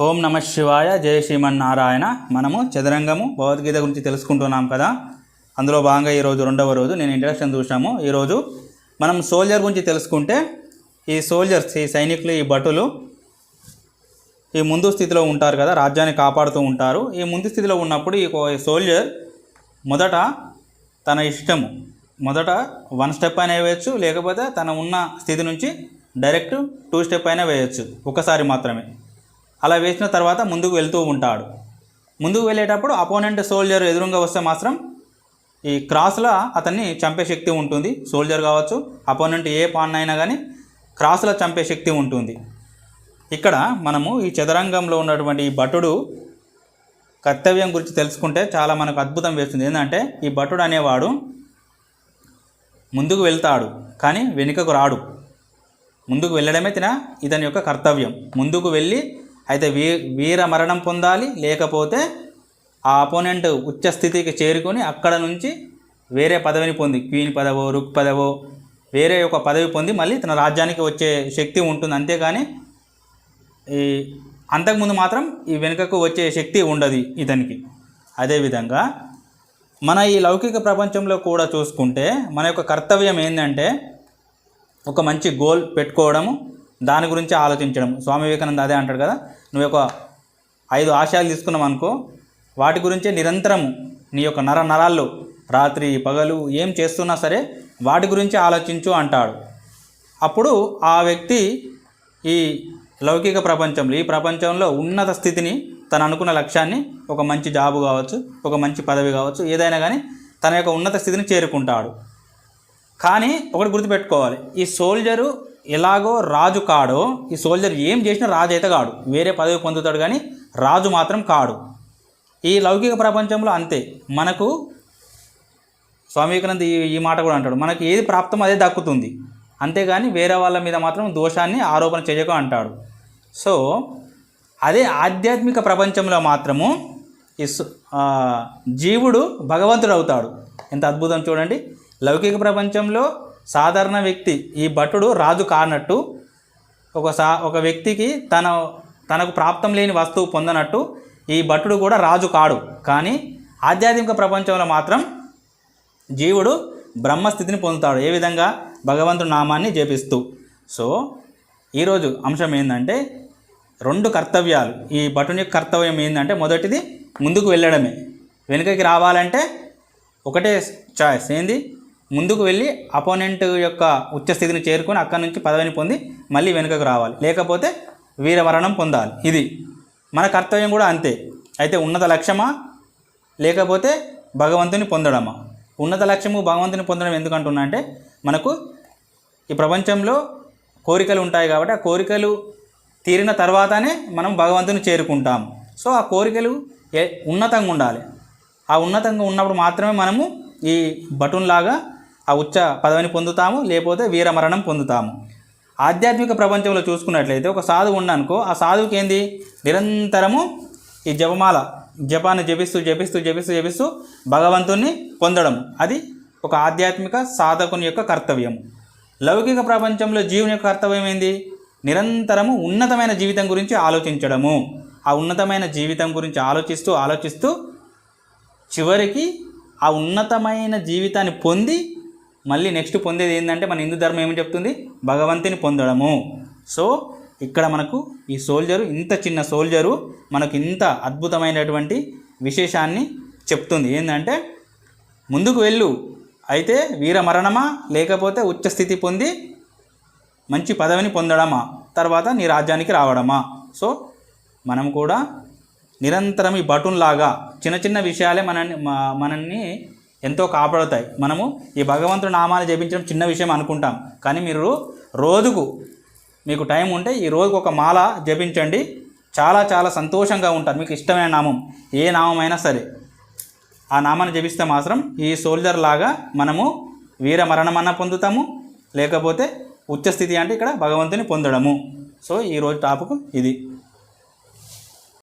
ఓం నమ శివాయ జయ శ్రీమన్నారాయణ. మనము చదరంగము భగవద్గీత గురించి తెలుసుకుంటున్నాం కదా. అందులో భాగంగా ఈరోజు రెండవ రోజు నేను ఇంట్రడక్షన్ చూసాము ఈరోజు మనం సోల్జర్ గురించి తెలుసుకుంటే ఈ సోల్జర్స్ ఈ సైనికులు ఈ భటులు ఈ ముందు స్థితిలో ఉంటారు కదా రాజ్యాన్ని కాపాడుతూ ఉంటారు. ఈ ముందు స్థితిలో ఉన్నప్పుడు ఈ కో- సోల్జర్ మొదట తన ఇష్టము మొదట వన్ స్టెప్ అయినా వేయచ్చు లేకపోతే తన ఉన్న స్థితి నుంచి డైరెక్ట్ టూ స్టెప్ అయినా వేయచ్చు ఒకసారి మాత్రమే. అలా వేసిన తర్వాత ముందుకు వెళ్తూ ఉంటాడు. ముందుకు వెళ్ళేటప్పుడు అపోనెంట్ సోల్జర్ ఎదురుగా వస్తే మాత్రం ఈ క్రాస్లో అతన్ని చంపే శక్తి ఉంటుంది. సోల్జర్ కావచ్చు అపోనెంట్ ఏ పాన్ అయినా కానీ క్రాస్లో చంపే శక్తి ఉంటుంది. ఇక్కడ మనము ఈ చదరంగంలో ఉన్నటువంటి ఈ భటుడు కర్తవ్యం గురించి తెలుసుకుంటే చాలా మనకు అద్భుతం వేస్తుంది. ఏంటంటే ఈ భటుడు అనేవాడు ముందుకు వెళ్తాడు కానీ వెనుకకు రాడు. ముందుకు వెళ్ళడమే తిన ఇతని యొక్క కర్తవ్యం. ముందుకు వెళ్ళి అయితే వీ వీర మరణం పొందాలి లేకపోతే ఆ అపోనెంట్ ఉచ్చ స్థితికి చేరుకొని అక్కడ నుంచి వేరే పదవిని పొంది క్వీన్ పదవో రుక్ పదవో వేరే ఒక పదవి పొంది మళ్ళీ తన రాజ్యానికి వచ్చే శక్తి ఉంటుంది. అంతేగాని ఈ అంతకుముందు మాత్రం ఈ వెనుకకు వచ్చే శక్తి ఉండదు ఇతనికి. అదేవిధంగా మన ఈ లౌకిక ప్రపంచంలో కూడా చూసుకుంటే మన యొక్క కర్తవ్యం ఏంటంటే ఒక మంచి గోల్ పెట్టుకోవడము దాని గురించి ఆలోచించడం. స్వామి వివేకానంద అదే అంటాడు కదా నువ్వు ఒక ఐదు ఆశయాలు తీసుకున్నావు అనుకో వాటి గురించే నిరంతరము నీ యొక్క నర నరాల్లో రాత్రి పగలు ఏం చేస్తున్నా సరే వాటి గురించి ఆలోచించు అంటాడు. అప్పుడు ఆ వ్యక్తి ఈ లౌకిక ప్రపంచంలో ఈ ప్రపంచంలో ఉన్నత స్థితిని తను అనుకున్న లక్ష్యాన్ని ఒక మంచి జాబు కావచ్చు ఒక మంచి పదవి కావచ్చు ఏదైనా కానీ తన యొక్క ఉన్నత స్థితిని చేరుకుంటాడు. కానీ ఒకటి గుర్తుపెట్టుకోవాలి ఈ సోల్జరు ఎలాగో రాజు కాడో ఈ సోల్జర్ ఏం చేసినా రాజు అయితే కాడు. వేరే పదవి పొందుతాడు కానీ రాజు మాత్రం కాడు. ఈ లౌకిక ప్రపంచంలో అంతే. మనకు స్వామి వివేకానంద ఈ ఈ మాట కూడా అంటాడు. మనకి ఏది ప్రాప్తం అదే దక్కుతుంది. అంతేగాని వేరే వాళ్ళ మీద మాత్రం దోషాన్ని ఆరోపణ చేయకు అంటాడు. సో అదే ఆధ్యాత్మిక ప్రపంచంలో మాత్రము ఈ జీవుడు భగవంతుడు అవుతాడు. ఎంత అద్భుతం చూడండి. లౌకిక ప్రపంచంలో సాధారణ వ్యక్తి ఈ భటుడు రాజు కానట్టు ఒక సా ఒక వ్యక్తికి తన తనకు ప్రాప్తం లేని వస్తువు పొందనట్టు ఈ భటుడు కూడా రాజు కాడు. కానీ ఆధ్యాత్మిక ప్రపంచంలో మాత్రం జీవుడు బ్రహ్మస్థితిని పొందుతాడు. ఏ విధంగా? భగవంతుడు నామాన్ని జపిస్తూ. సో ఈరోజు అంశం ఏంటంటే రెండు కర్తవ్యాలు. ఈ భటుని యొక్క కర్తవ్యం ఏంటంటే మొదటిది ముందుకు వెళ్ళడమే. వెనుకకి రావాలంటే ఒకటే చాయిస్ ఏంది? ముందుకు వెళ్ళి అపోనెంట్ యొక్క ఉచ్చస్థితిని చేరుకొని అక్కడి నుంచి పదవిని పొంది మళ్ళీ వెనుకకు రావాలి. లేకపోతే వీరమరణం పొందాలి. ఇది మన కర్తవ్యం కూడా అంతే. అయితే ఉన్నత లక్ష్యమా? లేకపోతే భగవంతుని పొందడమా? ఉన్నత లక్ష్యము భగవంతుని పొందడం ఎందుకంటున్నా అంటే మనకు ఈ ప్రపంచంలో కోరికలు ఉంటాయి కాబట్టి ఆ కోరికలు తీరిన తర్వాతనే మనం భగవంతుని చేరుకుంటాం. సో ఆ కోరికలు ఏ ఉన్నతంగా ఉండాలి. ఆ ఉన్నతంగా ఉన్నప్పుడు మాత్రమే మనము ఈ బటున్లాగా ఆ ఉచ్చ పదవిని పొందుతాము లేకపోతే వీరమరణం పొందుతాము. ఆధ్యాత్మిక ప్రపంచంలో చూసుకున్నట్లయితే ఒక సాధువు ఉన్నానుకో ఆ సాధువుకి ఏంది? నిరంతరము ఈ జపమాల జపాన్ని జపిస్తూ జపిస్తూ జపిస్తూ జపిస్తూ భగవంతుణ్ణి పొందడం. అది ఒక ఆధ్యాత్మిక సాధకుని యొక్క కర్తవ్యం. లౌకిక ప్రపంచంలో జీవుని యొక్క కర్తవ్యం ఏంది? నిరంతరము ఉన్నతమైన జీవితం గురించి ఆలోచించడము. ఆ ఉన్నతమైన జీవితం గురించి ఆలోచిస్తూ ఆలోచిస్తూ చివరికి ఆ ఉన్నతమైన జీవితాన్ని పొంది మళ్ళీ నెక్స్ట్ పొందేది ఏంటంటే మన హిందూ ధర్మం ఏమి చెప్తుంది? భగవంతుని పొందడము. సో ఇక్కడ మనకు ఈ సోల్జరు ఇంత చిన్న సోల్జరు మనకు ఇంత అద్భుతమైనటువంటి విశేషాన్ని చెప్తుంది. ఏంటంటే ముందుకు వెళ్ళు. అయితే వీర మరణమా? లేకపోతే ఉచ్చస్థితి పొంది మంచి పదవిని పొందడమా? తర్వాత నీ రాజ్యానికి రావడమా? సో మనం కూడా నిరంతరం ఈ బటున్లాగా చిన్న చిన్న విషయాలే మనల్ని మనల్ని ఎంతో కాపాడుతాయి. మనము ఈ భగవంతుడి నామాన్ని జపించడం చిన్న విషయం అనుకుంటాం. కానీ మీరు రోజుకు మీకు టైం ఉంటే ఈ రోజుకు ఒక మాల జపించండి. చాలా చాలా సంతోషంగా ఉంటారు. మీకు ఇష్టమైన నామం ఏ నామం అయినా సరే. ఆ నామాన్ని జపిస్తే మాత్రం ఈ సోల్జర్ లాగా మనము వీర మరణమన్న పొందుతాము. లేకపోతే ఉచ్చస్థితి అంటే ఇక్కడ భగవంతుని పొందడము. సో ఈరోజు టాపిక్ ఇది.